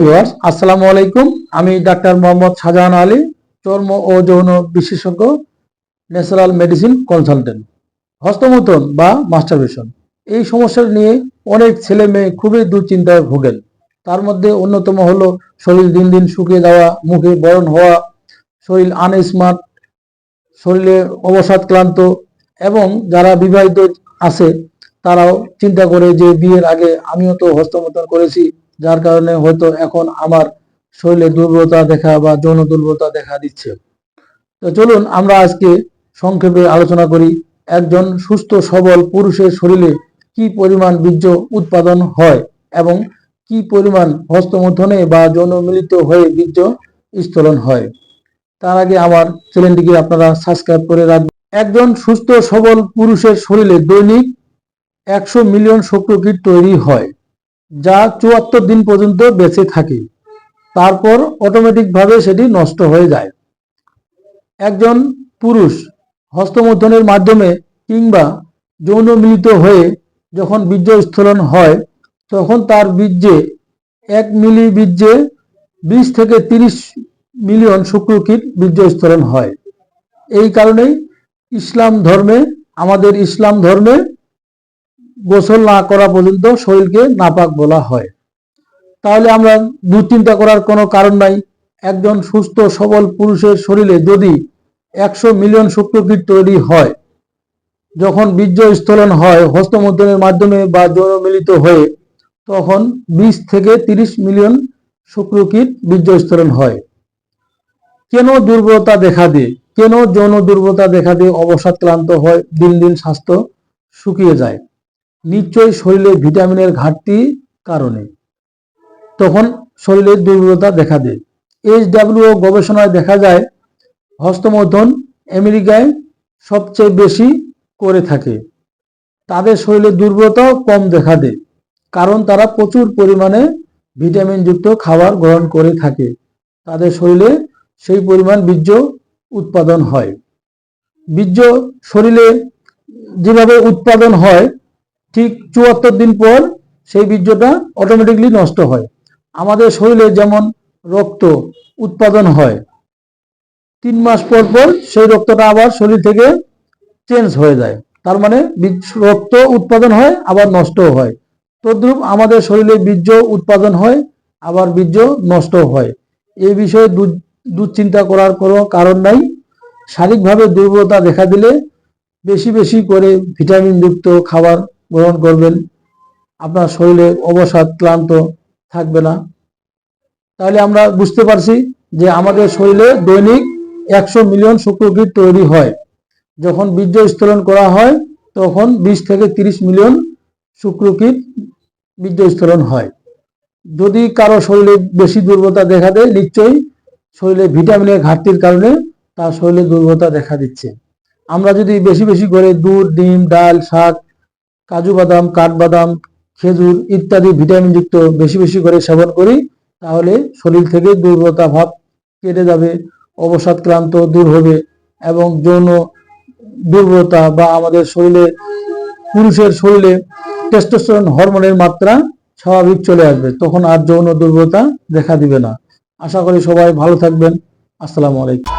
Viewers আসসালামু আলাইকুম। আমি ডাক্তার মোহাম্মদ শাহজাহান আলী, চর্ম ও যৌন বিশেষজ্ঞ, ন্যাচারাল মেডিসিন কনসালটেন্ট, হস্তমৈথুন বা মাস্টারবেশন। এই সমস্যা নিয়ে অনেক ছেলে মেয়ে খুবই দুশ্চিন্তায় ভোগেন। তার মধ্যে অন্যতম হলো শরীর দিন দিন শুকিয়ে যাওয়া, মুখে বরণ হওয়া, শরীর আনস্মার্ট, শরীরে অবসাদ ক্লান্ত এবং যারা বিবাহিত আছে, তারাও চিন্তা করে যে বিয়ের আগে আমিও তো হস্তমৈথুন করেছি যার কারণে হয়তো এখন আমার শরীরে দুর্বলতা দেখা বা যৌন দুর্বলতা দেখা দিচ্ছে। তো চলুন আমরা আজকে সংক্ষেপে আলোচনা করি একজন সুস্থ, সবল পুরুষের শরীরে কি পরিমাণ বীর্য উৎপাদন হয় এবং কি পরিমাণ হস্তমৈথুনে বা যৌন মিলিত হয়ে বীর্য স্থলন হয়। তার আগে আমার চ্যানেলটিকে আপনারা সাবস্ক্রাইব করে রাখবেন। একজন সুস্থ, সবল পুরুষের শরীরে দৈনিক একশো মিলিয়ন শুক্রকীট তৈরি হয়। যা চুয়াত্তর দিন পর্যন্ত বেঁচে থাকে। তারপর অটোমেটিক ভাবে সেটি নষ্ট হয়ে যায়। একজন পুরুষ হস্তমৈথুনের মাধ্যমে কিংবা যৌন মিলিত হয়ে যখন বীর্য স্থলন হয়, তখন তার বীর্যে এক মিলি বীর্যে বিশ থেকে তিরিশ মিলিয়ন শুক্রকীট বীর্য স্থলন হয়। এই কারণেই ইসলাম ধর্মে, আমাদের ইসলাম ধর্মে গোসল না করা পর্যন্ত শরীরকে নাপাক বলা হয়। তাহলে আমরা দুশ্চিন্তা করার কোনো কারণ নাই। একজন সুস্থ, সবল পুরুষের শরীরে যদি একশো মিলিয়ন শুক্রকীট তৈরি হয়, যখন বীর্য স্থলন হয়, হস্তমৈথুনের মাধ্যমে বা যৌন মিলিত হয়ে, তখন বিশ থেকে তিরিশ মিলিয়ন শুক্রকীট বীর্য স্থলন হয়। কেন দুর্বলতা দেখা দেয়? কেন যৌন দুর্বলতা দেখা দিয়ে? অবসাদ ক্লান্ত হয়, দিন দিন স্বাস্থ্য শুকিয়ে যায়। নিশ্চয়ই শরীরে ভিটামিনের ঘাটতি কারণে। তখন শরীরে দুর্বলতা দেখা দেয়। এইচ ডাব্লিউ গবেষণায় দেখা যায়, হস্তমৈথুন আমেরিকায় সবচেয়ে বেশি করে থাকে। তাদের শরীরে দুর্বলতাও কম দেখা দেয়, কারণ তারা প্রচুর পরিমাণে ভিটামিনযুক্ত খাবার গ্রহণ করে থাকে। তাদের শরীরে সেই পরিমাণ বীর্য উৎপাদন হয়। বীর্য শরীরে যেভাবে উৎপাদন হয় ঠিক চুয়াত্তর দিন পর সেই বীর্যটা অটোমেটিকলি নষ্ট হয়। আমাদের শরীরে যেমন রক্ত উৎপাদন হয়, তিন মাস পর পর সেই রক্তটা আবার শরীর থেকে চেঞ্জ হয়ে যায়। তার মানে রক্ত উৎপাদন হয়, আবার নষ্টও হয়। তদ্রূপ আমাদের শরীরে বীর্য উৎপাদন হয়, আবার বীর্য নষ্ট হয়। এই বিষয়ে দুশ্চিন্তা করার কোনো কারণ নাই। শারীরিকভাবে দুর্বলতা দেখা দিলে বেশি বেশি করে ভিটামিনযুক্ত খাবার গ্রহণ করবেন। আপনার শরীরে অবসাদ ক্লান্ত থাকবে না। তাহলে আমরা বুঝতে পারছি যে আমাদের শরীরে দৈনিক একশো মিলিয়ন শুক্রকীট তৈরি হয়। যখন বীর্য স্থলন করা হয়, তখন বিশ থেকে তিরিশ মিলিয়ন শুক্রকীট বীর্য স্থলন হয়। যদি কারও শরীরে বেশি দুর্বলতা দেখা দেয়, নিশ্চয়ই শরীরে ভিটামিনের ঘাটতির কারণে তার শরীরে দুর্বলতা দেখা দিচ্ছে। আমরা যদি বেশি বেশি করে দুধ, ডিম, ডাল, শাক কাজু বাদাম কাঠবাদাম খেজুর ইত্যাদি ভিটামিনযুক্ত বেশি বেশি করে সেবন করি, তাহলে শরীর থেকে দুর্বলতা ভাব কেটে যাবে অবসাদ ক্লান্ত দূর হবে এবং যৌন দুর্বলতা বা আমাদের শরীরে, পুরুষের শরীরে টেস্টোস্টেরন হরমোনের মাত্রা স্বাভাবিক চলে আসবে, তখন আর যৌন দুর্বলতা দেখা দিবে না। আশা করি সবাই ভালো থাকবেন। আসসালামু আলাইকুম।